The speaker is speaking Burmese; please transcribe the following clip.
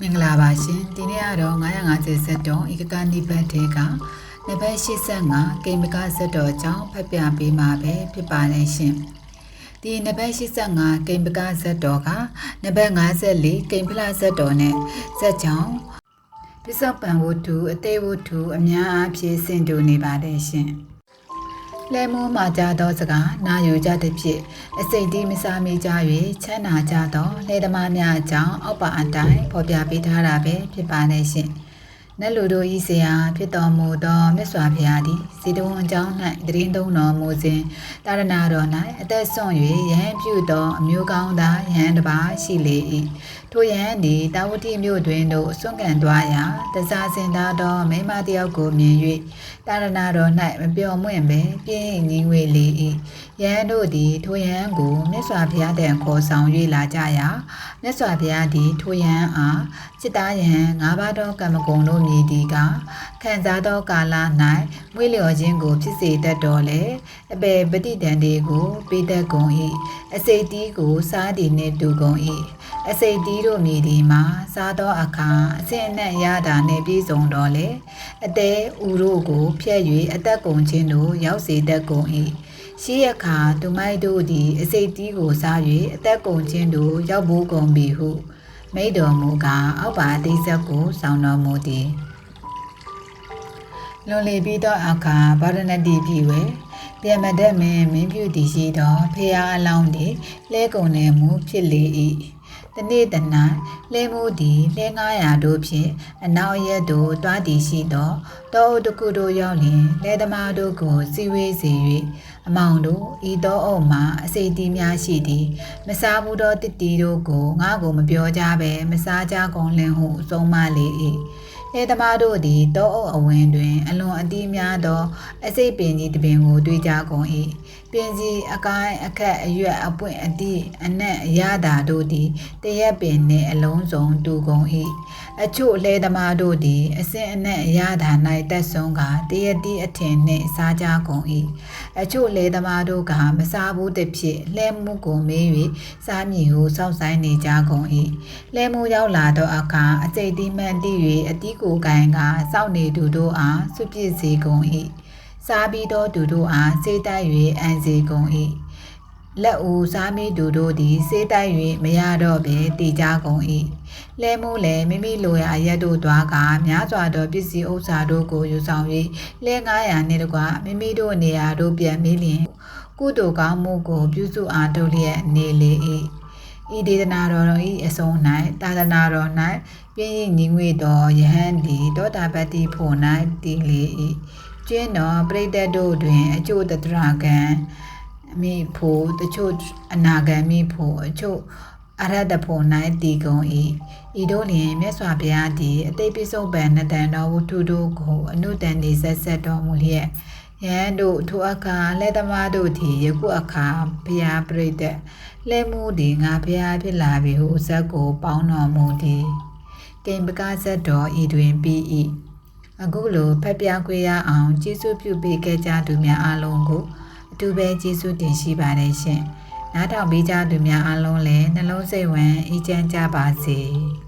မင်္ဂလာပါရှင်ဒီနေ့ကတော့950ဇက်တော်ဧကကနိဗ္ဗာန်တေကနံပါတ်85ကိမကဇက်တော်အကြောင်းဖတ်ပြပေးမှာပဲဖြစ်ပါတယ်ရှင်ဒီနံပါတ်85ကိမကဇက်တော်ကနံပါတ်54ကိမဖလာဇက်တော်နဲ့ဇက်ကြောင့်ပစ္စုပန်ဝတ္ထုအသေးဝတ္ထုအများအားဖြင့်ဆင်တူနေပါတယ်ရှင် လဲမိုးမှာကြသောစကားနာယူကြသည်ဖြင့်အစိတ်တီးမစားမိကြ၍ချမ်းသာကြသောလေသမားများအကြောင်းအောက်ပါအတိုင်းဖော်ပြပေးထားတာပဲဖြစ်ပါတယ်ရှင်။ နတ်လူတို့ဤဆရာဖြစ်တော်မူသောမြတ်စွာဘုရားသည်စေတဝန်ကျောင်း၌တရင်သုံးတော်မူစဉ်တာရဏတော်၌အသက်ဆုံး၍ယဟန်ပြုသောအမျိုးကောင်းသားယဟန်တစ်ပါးရှိလေ၏။ထိုယဟန်သည်တာဝတိမြို့တွင်သို့ဆွန့်ကန်သွားရာတစားစင်သားသောမိန်းမတစ်ယောက်ကိုမြင်၍တာရဏတော်၌မပျော်မွင့်ပဲပြင်းငင်းဝေလေ၏။ယဟန်တို့သည်ထိုယဟန်ကိုမြတ်စွာဘုရားတန်ခေါ်ဆောင်၍လာကြရာမြတ်စွာဘုရားသည်ထိုယဟန်အားจิตသားယဟန်၅ပါးသောကမ္မဂုဏ်တို့မြည်သည်ကခံစားသောကာလ၌မွေးလျော်ခြင်းကို ဖြစ်စေတတ်တော်လေအပေပฏิတန်တေကိုပေးတတ်ကုန်၏အစိတ်တီးကို စားသည်နှင့်တူကုန်၏အစိတ်တီးတို့မြည်သည်မှာစားသောအခါအစင်အနက်ရတာနှင့်ပြည့်စုံတော်လေအသေးဥတို့ကိုဖျက်၍အသက်ကုန်ခြင်းတို့ရောက်စေတတ်ကုန်၏ရှိရခါသူမိုက်တို့သည် အစိတ်တီးကိုစား၍အသက်ကုန်ခြင်းတို့ရောက်ဖို့ကုန်ပြီဟု မိတ်တော်မူကားအောက်ပါအသေးဆက်ကိုစောင်းတော်မူသည်လွန်လေပြီးသောအခါဗာရဏတိပြည်ဝဲပြန်မတတ်မင်းမင်းပြုတည်ရှိသောဖရာအလောင်းသည်လဲကုန်နေမှုဖြစ်လေ၏ တနေ့တ၌လဲမှုသည်လဲ900တို့ဖြင့်အနောက်ရက်တို့တွားတည်ရှိသောတောအုပ်တစ်ခုတို့ရောက်လျင်လဲသမားတို့ကိုစီဝေးစေ၍အမောင်တို့ဤသောအုပ်မှာအစိတ်တီးများရှိသည်မစားဘူးသောတစ်တီတို့ကိုငါ့ကိုမပြောကြဘဲမစားကြကုန်လင်ဟုဆုံးမလေ၏ လေသမားတို့သည်တောအုပ်အဝင်တွင် အလွန်အတီးများသော အစိတ်ပင်ကြီးတစ်ပင်ကိုတွေ့ကြကုန်၏ပင်စီအကိုင်းအခက်အရွက်အပွင့်အတိအနက်အရသာတို့သည်တရက်ပင်နှင့်အလုံးစုံတူကုန်၏အချို့လေသမားတို့သည် အစင်အနက်အရသာ၌တက်ဆုံးကတရက်တိအထင်နှင့်စားကြကုန်၏အချို့လေသမားတို့ကမစားဘူးတစ်ဖြစ်လဲမှုကိုမေး၍စားမည်ဟုစောင့်ဆိုင်နေကြကုန်၏လဲမှုရောက်လာသောအခါအစိတ်တိမှန်တိ၍အတီးကိုကိုင်ကစောင့်နေသူတို့အားစွပြစ်စေကုန်၏စားပြီးသောသူတို့အားစေးတိုက်၍အန်စေကုန်၏လက်ဦးစားမိသူတို့သည်စေးတိုက်၍မရတော့ဘဲတည်ကြကုန်၏လဲမိုးလည်းမိမိလိုရာရက်တို့သွားကများစွာသောပစ္စည်းဥစ္စာတို့ကိုယူဆောင်၍လဲ900နှင့်တကွမိမိတို့နေရာတို့ပြန်မေးလျင်ကုသိုလ်ကောင်းမှုကိုပြုစုအားထုတ်လျက်နေလေ၏ဤဒေသနာတော်၏အဆုံး၌သာသနာတော်၌ ပြည့်ရည်ညီငွေသောယဟန်သည်တောတာပတ္တိဖို့၌တည်လေ၏ကျင်းတော်ပရိသတ်တို့တွင် အကျိုးတတရာကံမိဖို့တချို့အနာဂံမိဖို့အချို့အရဟတဖို့၌တည်ကုန်၏ဤတို့လျင်မြတ်စွာဘုရားသည်အတိတ်ပိစုံပန်နတန်တော်ဝတ္ထုတို့ကိုအနုတန်နေဆက်ဆက်တော်မူလျက်ယဟန်တို့ထိုအခါလက်သမားတို့သည်ယခုအခါဘုရားပြိတ္တလဲမှုသည်ငါဘုရားဖြစ်လာပြီဟုဇက်ကို ပေါင်းတော်မူသည် ကိမ္ပကဇက်တော်ဤတွင်ပြီး၏အခုလိုဖက်ပြခွေရအောင်ကျေးဇူးပြုပေးခဲ့ကြသူများအားလုံးကိုအတူပဲကျေးဇူးတင်ရှိပါတယ်ရှင်နားထောင်ပေးကြသူများအားလုံးလည်းနှလုံးစိတ်ဝင်အေးချမ်းကြပါစေ။